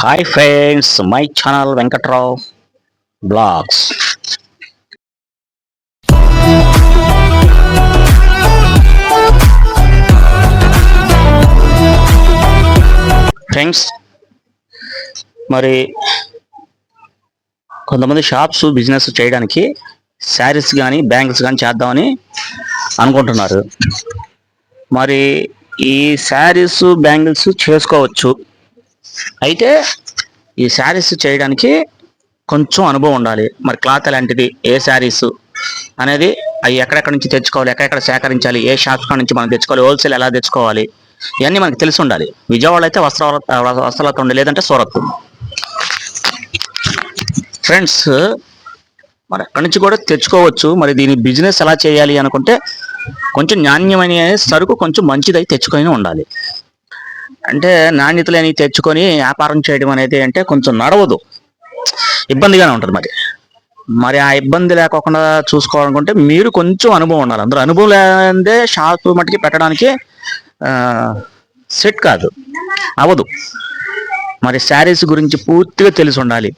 Hi friends my channel Venkatrao vlogs friends మరి కొంతమంది shops business చేయడానికి శారీస్ కానీ బ్యాంగిల్స్ కానీ చేద్దామని అనుకుంటున్నారు. మరి ఈ శారీస్ బ్యాంగిల్స్ చేసుకోవచ్చు. అయితే ఈ శారీస్ చేయడానికి కొంచెం అనుభవం ఉండాలి. మరి క్లాత్ లాంటిది ఏ శారీస్ అనేది అవి ఎక్కడెక్కడ నుంచి తెచ్చుకోవాలి? ఎక్కడెక్కడ సేకరించాలి? ఏ షాప్స్ నుంచి మనం తెచ్చుకోవాలి? హోల్సేల్ ఎలా తెచ్చుకోవాలి? ఇవన్నీ మనకి తెలిసి ఉండాలి. విజయవాడ అయితే వస్త్ర వస్త్రాలతో ఉండే లేదంటే సూరత్ ఫ్రెండ్స్ మరి అక్కడి నుంచి కూడా తెచ్చుకోవచ్చు. మరి దీని బిజినెస్ ఎలా చేయాలి అనుకుంటే కొంచెం నాణ్యమైన సరుకు కొంచెం మంచిదై తెచ్చుకొని ఉండాలి. అంటే నాణ్యత లేని తెచ్చుకొని వ్యాపారం చేయడం అనేది అంటే కొంచెం నడవదు. ఇబ్బందిగానే ఉంటుంది మరి. మరి ఆ ఇబ్బంది లేకోకుండా చూసుకోవాలనుకుంటే మీరు కొంచెం అనుభవం ఉండాలి. అందరూ అనుభవం లేదే షాప్ మట్టుకి పెట్టడానికి సెట్ కాదు. అవ్వదు. మరి శారీస్ గురించి పూర్తిగా తెలిసి ఉండాలి.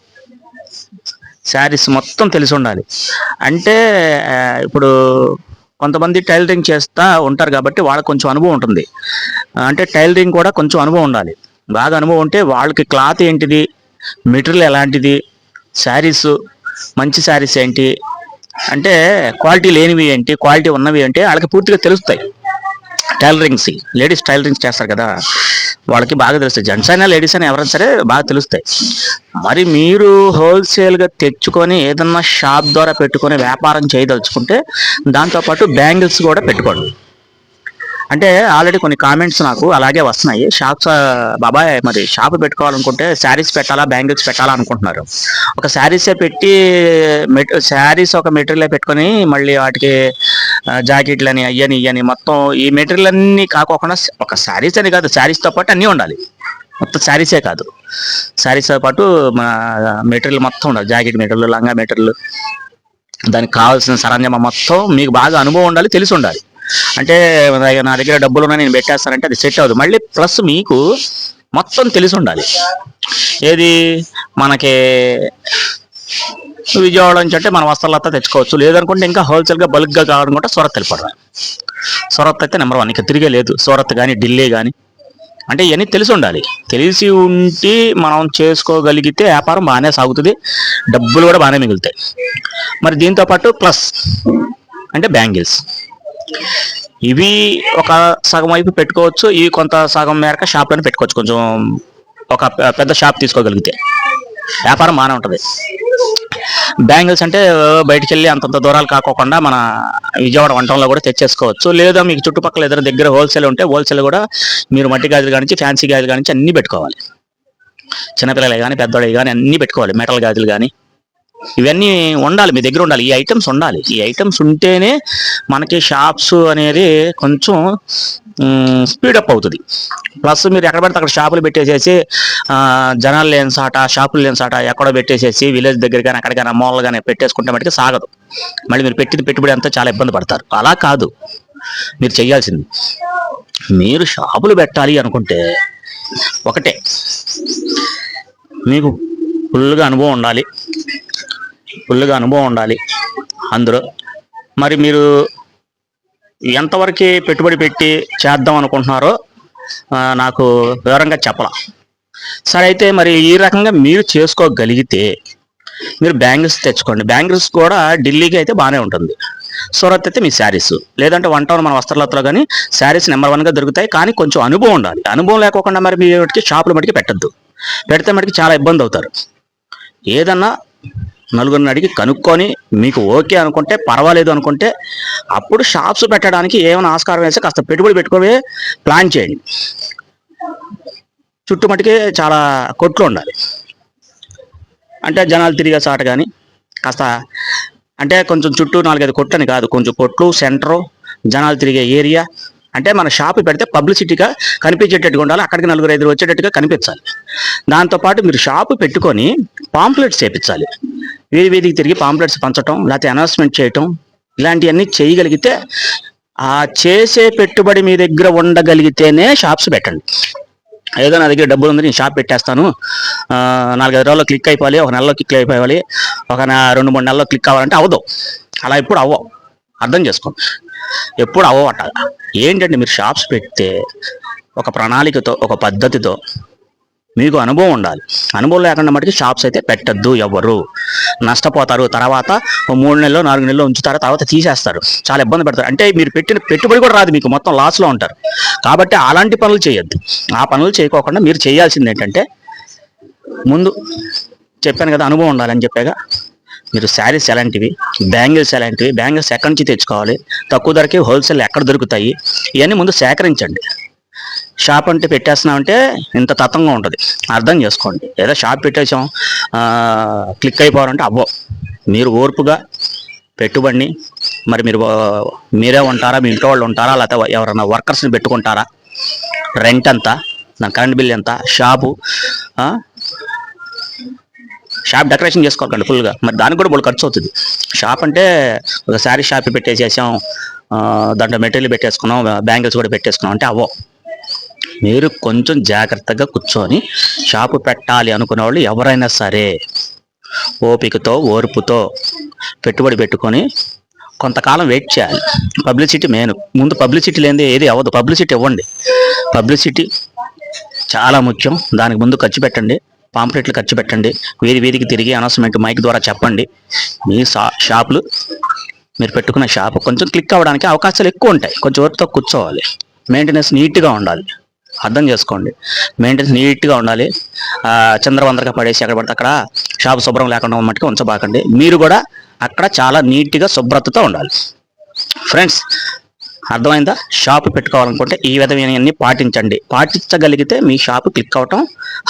శారీస్ మొత్తం తెలిసి ఉండాలి. అంటే ఇప్పుడు కొంతమంది టైలరింగ్ చేస్తా ఉంటారు కాబట్టి వాళ్ళకి కొంచెం అనుభవం ఉంటుంది. అంటే టైలరింగ్ కూడా కొంచెం అనుభవం ఉండాలి. బాగా అనుభవం ఉంటే వాళ్ళకి క్లాత్ ఏంటిది? మెటీరియల్ ఎలాంటిది? శారీస్ మంచి శారీస్ ఏంటి? అంటే క్వాలిటీ లేనివి ఏంటి? క్వాలిటీ ఉన్నవి ఏంటి? వాళ్ళకి పూర్తిగా తెలుస్తాయి. టైలరింగ్స్ లేడీస్ టైలరింగ్స్ చేస్తారు కదా. వాళ్ళకి బాగా తెలుస్తాయి. జెంట్స్ అయినా లేడీస్ అయినా ఎవరైనా సరే బాగా తెలుస్తాయి. మరి మీరు హోల్సేల్గా తెచ్చుకొని ఏదన్నా షాప్ ద్వారా పెట్టుకొని వ్యాపారం చేయదలుచుకుంటే దాంతోపాటు బ్యాంగిల్స్ కూడా పెట్టుకోండి. అంటే ఆల్రెడీ కొన్ని కామెంట్స్ నాకు అలాగే వస్తున్నాయి. షాప్స్ బాబాయ్ మరి షాప్ పెట్టుకోవాలనుకుంటే శారీస్ పెట్టాలా బ్యాంగిల్స్ పెట్టాలా అనుకుంటున్నారు. ఒక శారీసే పెట్టి శారీస్ ఒక మెటీరియల్ పెట్టుకొని మళ్ళీ వాటికి జాకెట్లని అయ్యని ఇయ్యని మొత్తం ఈ మెటీరియల్ అన్నీ కాకోకుండా ఒక శారీస్ అని కాదు శారీస్తో పాటు అన్నీ ఉండాలి. మొత్తం శారీసే కాదు. శారీస్తో పాటు మన మెటీరియల్ మొత్తం ఉండాలి. జాకెట్ మెటీరియల్ లంగా మెటీరియల్ దానికి కావాల్సిన సరంజామా మొత్తం మీకు బాగా అనుభవం ఉండాలి తెలిసి ఉండాలి. అంటే నా దగ్గర- డబ్బులు ఉన్నాయి నేను పెట్టేస్తానంటే అది సెట్ అవ్వదు. మళ్ళీ ప్లస్ మీకు మొత్తం తెలిసి ఉండాలి. ఏది? మనకి విజయవాడ నుంచి అంటే మనం వస్త్రాలతో తెచ్చుకోవచ్చు. లేదనుకుంటే ఇంకా హోల్సేల్గా బల్క్గా కావాలనుకుంటే సొరత్ వెళ్ళిపోవడం. సొరత్ అయితే నెంబర్ వన్ ఇంకా తిరిగే లేదు. సొరత్ కానీ ఢిల్లీ కానీ అంటే ఇవన్నీ తెలిసి ఉండాలి. తెలిసి ఉండి మనం చేసుకోగలిగితే వ్యాపారం బాగానే సాగుతుంది. డబ్బులు కూడా బాగానే మిగులుతాయి. మరి దీంతో పాటు ప్లస్ అంటే బ్యాంగిల్స్. ఇవి ఒక సగం వైపు పెట్టుకోవచ్చు. ఇవి కొంత సగం మేరకు షాప్లోనే పెట్టుకోవచ్చు. కొంచెం ఒక పెద్ద షాప్ తీసుకోగలిగితే. వ్యాపారం బాగానే ఉంటుంది. బ్యాంగిల్స్ అంటే బయటికి వెళ్ళి అంతంత దూరాలు కాకోకుండా మన విజయవాడ వంటంలో కూడా తెచ్చేసుకోవచ్చు. లేదా మీకు చుట్టుపక్కల ఏదైనా దగ్గర హోల్సేల్ ఉంటే హోల్సేల్ కూడా మీరు మట్టి గాజులు కానించి ఫ్యాన్సీ గాజులు కానించి అన్నీ పెట్టుకోవాలి. చిన్నపిల్లలు కానీ పెద్దవాళ్ళు కానీ అన్నీ పెట్టుకోవాలి. మెటల్ గాజులు కానీ ఇవన్నీ ఉండాలి మీ దగ్గర ఉండాలి. ఈ ఐటమ్స్ ఉండాలి. ఈ ఐటమ్స్ ఉంటేనే మనకి షాప్స్ అనేది కొంచెం స్పీడప్ అవుతుంది. ప్లస్ మీరు ఎక్కడ పడితే అక్కడ షాపులు పెట్టేసేసి జనాలు లేని సాట షాపులు లేని సాట ఎక్కడో పెట్టేసేసి విలేజ్ దగ్గర కానీ అక్కడికైనా మూలలు కానీ పెట్టేసుకుంటే మటుకు సాగదు. మళ్ళీ మీరు పెట్టిన పెట్టుబడి అంతా చాలా ఇబ్బంది పడతారు. అలా కాదు. మీరు చేయాల్సింది మీరు షాపులు పెట్టాలి అనుకుంటే ఒకటే మీకు ఫుల్గా అనుభవం ఉండాలి. ఫుల్గా అనుభవం ఉండాలి అందులో. మరి మీరు ఎంతవరకు పెట్టుబడి పెట్టి చేద్దాం అనుకుంటున్నారో నాకు వివరంగా చెప్పలా? సరే అయితే మరి ఈ రకంగా మీరు చేసుకోగలిగితే మీరు బ్యాంగిల్స్ తెచ్చుకోండి. బ్యాంగిల్స్ కూడా ఢిల్లీకి అయితే బాగానే ఉంటుంది. సూరత్ అయితే మీ శారీస్. లేదంటే వన్ టౌన్ మన వస్త్రలతలో కానీ శారీస్ నెంబర్ వన్గా దొరుకుతాయి కానీ కొంచెం అనుభవం ఉండాలి. అనుభవం లేకోకుండా మరి మీ వాటికి షాపుల మటుకి పెట్టద్దు. పెడితే మటుకి చాలా ఇబ్బంది అవుతారు. ఏదన్నా నలుగురిని అడిగి కనుక్కొని మీకు ఓకే అనుకుంటే పర్వాలేదు అనుకుంటే అప్పుడు షాప్స్ పెట్టడానికి ఏమైనా ఆస్కారం వేస్తే కాస్త పెట్టుబడి పెట్టుకోవే ప్లాన్ చేయండి. చుట్టుమట్టుకే చాలా కొట్లు ఉండాలి. అంటే జనాలు తిరిగే చాట కానీ కాస్త అంటే కొంచెం చుట్టూ నాలుగైదు కొట్లని కాదు కొంచెం కొట్లు సెంటరు జనాలు తిరిగే ఏరియా. అంటే మన షాప్ పెడితే పబ్లిసిటీగా కనిపించేటట్టుగా ఉండాలి అక్కడికి నలుగురు ఐదుగురు వచ్చేటట్టుగా కనిపించాలి. దాంతోపాటు మీరు షాపు పెట్టుకొని పాంప్లెట్స్ చేపించాలి. వీధి వీధికి తిరిగి పాంప్లెట్స్ పంచటం లేకపోతే అనౌన్స్మెంట్ చేయటం ఇలాంటివన్నీ చేయగలిగితే ఆ చేసే పెట్టుబడి మీ దగ్గర ఉండగలిగితేనే షాప్స్ పెట్టండి. ఏదో నా దగ్గర డబ్బులు ఉంది నేను షాప్ పెట్టేస్తాను. నాలుగైదు రోజుల్లో క్లిక్ అయిపోవాలి ఒక నెలలో క్లిక్ అయిపోవాలి ఒక రెండు మూడు నెలల్లో క్లిక్ అవ్వాలంటే అవ్వదు. అలా ఎప్పుడు అవ్వవు. అర్థం చేసుకోండి. ఎప్పుడు అవ్వవట ఏంటంటే మీరు షాప్స్ పెడితే ఒక ప్రణాళికతో ఒక పద్ధతితో మీకు అనుభవం ఉండాలి. అనుభవం లేకుండా మటుకు షాప్స్ అయితే పెట్టద్దు ఎవరు. నష్టపోతారు. తర్వాత మూడు నెలలు నాలుగు నెలలు ఉంచుతారు. తర్వాత తీసేస్తారు. చాలా ఇబ్బంది పెడతారు. అంటే మీరు పెట్టిన పెట్టుబడి కూడా రాదు మీకు. మొత్తం లాస్లో ఉంటారు. కాబట్టి అలాంటి పనులు చేయొద్దు. ఆ పనులు చేయకోకుండా మీరు చేయాల్సింది ఏంటంటే ముందు చెప్పాను కదా అనుభవం ఉండాలని చెప్పాగా మీరు శారీస్ ఎలాంటివి బ్యాంగిల్స్ ఎలాంటివి బ్యాంగిల్స్ ఎక్కడి నుంచి తెచ్చుకోవాలి తక్కువ ధరకి హోల్సేల్ ఎక్కడ దొరుకుతాయి ఇవన్నీ ముందు సేకరించండి. షాప్ అంటే పెట్టేస్తున్నామంటే ఇంత తత్వంగా ఉంటుంది. అర్థం చేసుకోండి. ఏదో షాప్ పెట్టేసాం క్లిక్ అయిపోవాలంటే అవ్వో మీరు ఓర్పుగా పెట్టుబడిని మరి మీరు మీరే ఉంటారా మీ ఇంట్లో వాళ్ళు ఉంటారా లేకపోతే ఎవరైనా వర్కర్స్ని పెట్టుకుంటారా? రెంట్ ఎంత? నా కరెంట్ బిల్ ఎంత? షాపు షాప్ డెకరేషన్ చేసుకోకండి ఫుల్గా. మరి దానికి కూడా బోల్ ఖర్చు అవుతుంది. షాప్ అంటే ఒక శారీ షాప్ పెట్టేసేసాం దాంట్లో మెటీరియల్ పెట్టేసుకున్నాం బ్యాంగిల్స్ కూడా పెట్టేసుకున్నాం అంటే అవో మీరు కొంచెం జాగ్రత్తగా కూర్చొని షాపు పెట్టాలి అనుకున్న వాళ్ళు ఎవరైనా సరే ఓపికతో ఓర్పుతో పెట్టుబడి పెట్టుకొని కొంతకాలం వెయిట్ చేయాలి. Publicity main. ముందు పబ్లిసిటీ లేనిదే ఏది అవ్వదు. పబ్లిసిటీ ఇవ్వండి. పబ్లిసిటీ చాలా ముఖ్యం. దానికి ముందు ఖర్చు పెట్టండి. పాంప్లెట్లు ఖర్చు పెట్టండి. వీధి వీధికి తిరిగి అనౌన్స్మెంట్ మైక్ ద్వారా చెప్పండి. మీ షాపులు మీరు పెట్టుకున్న షాప్ కొంచెం క్లిక్ అవ్వడానికి అవకాశాలు ఎక్కువ ఉంటాయి. కొంచెం ఓర్పుతో కూర్చోవాలి. మెయింటెనెన్స్ నీట్గా ఉండాలి. అర్థం చేసుకోండి. మెయింటెనెన్స్ నీట్గా ఉండాలి. చంద్రవందరగా పడేసి అక్కడ పడితే అక్కడ షాప్ శుభ్రం లేకుండా మట్టుకు ఉంచబాకండి. మీరు కూడా అక్కడ చాలా నీట్గా శుభ్రతతో ఉండాలి. ఫ్రెండ్స్ అర్థమైందా? షాప్ పెట్టుకోవాలనుకుంటే ఈ విధమైనవన్నీ పాటించండి. పాటించగలిగితే మీ షాప్ క్లిక్ అవటం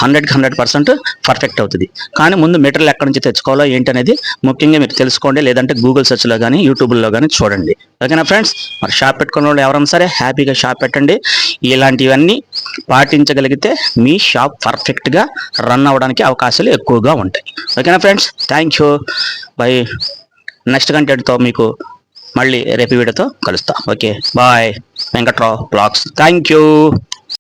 హండ్రెడ్కి హండ్రెడ్ పర్సెంట్ పర్ఫెక్ట్ అవుతుంది. కానీ ముందు మెటీరియల్ ఎక్కడి నుంచి తెచ్చుకోవాలో ఏంటనేది ముఖ్యంగా మీరు తెలుసుకోండి. లేదంటే గూగుల్ సెర్చ్లో కానీ యూట్యూబ్లో కానీ చూడండి. ఓకేనా ఫ్రెండ్స్? మరి షాప్ పెట్టుకున్న వాళ్ళు ఎవరైనా సరే హ్యాపీగా షాప్ పెట్టండి. ఇలాంటివన్నీ పాటించగలిగితే మీ షాప్ పర్ఫెక్ట్గా రన్ అవ్వడానికి అవకాశాలు ఎక్కువగా ఉంటాయి. ఓకేనా friends? Thank you bye. Next కంటెంట్తో మీకు మళ్ళీ రేపు వీడియోతో కలుస్తా. Okay bye. Venkatrao vlogs. Thank you